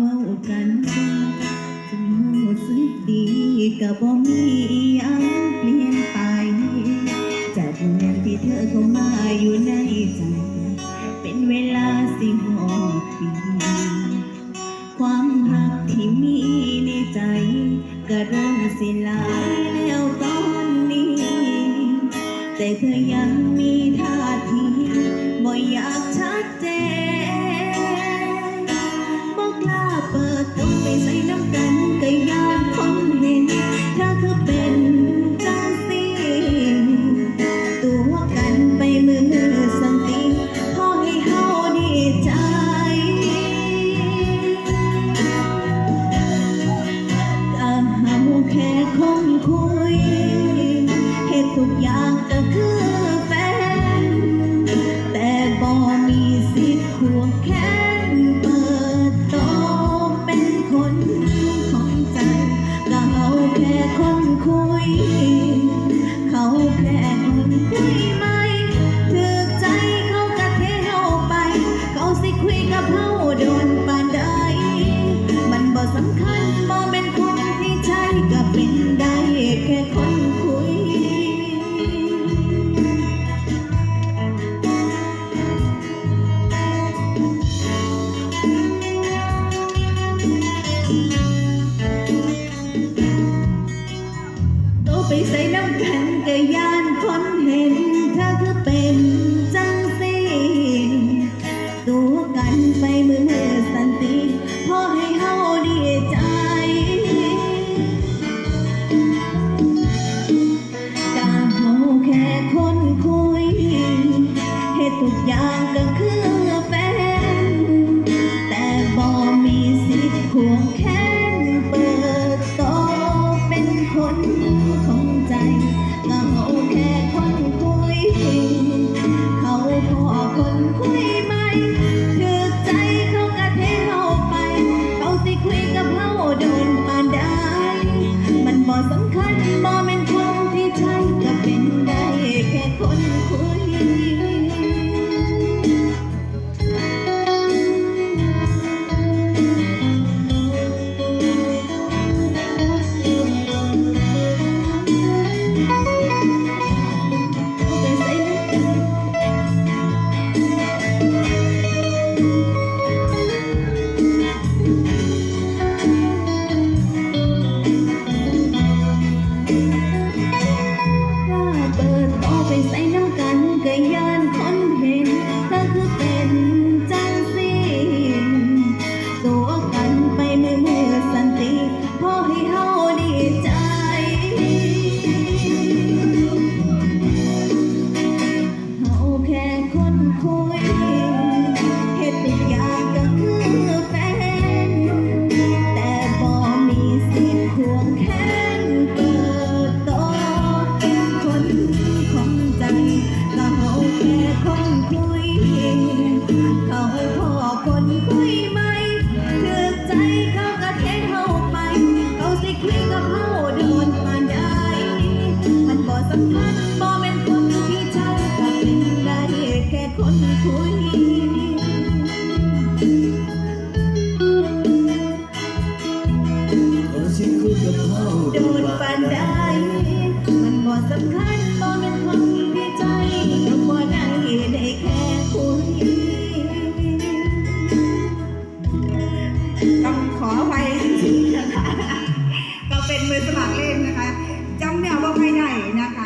ว้ากันว่าจนรู้สึกดีก็บ่มีอิหยังเปลี่ยนไป จากวันที่เธอเข้ามาอยู่ในใจ เป็นเวลาสิบหกปี ความหักที่มีในใจ ก็เริ่มสิลายแล้วตอนนี้ แต่เธอยังมีท่าทีบ่อยากชัดเจน คน ใส่น้ำกันก็ยานคนเห็นเธอคือเป็นจังสิตัวกันไปมือสันติพอให้เฮาดีใจกาเฮาแค่คนคุยเหตุทุกอย่างก็คือ เปิดออกไปใส่น้ำกันก็ยา คนคุยขอชิคุยกับพ่อโดนปานใดมันบ่สำคัญบ่แม่นคนที่ใจก็บ่ได้ได้แค่คุย ต้องขออภัยจริงๆนะคะก็เป็นมือสมัครเล่นนะคะจำแนวว่าไม่ได้นะคะ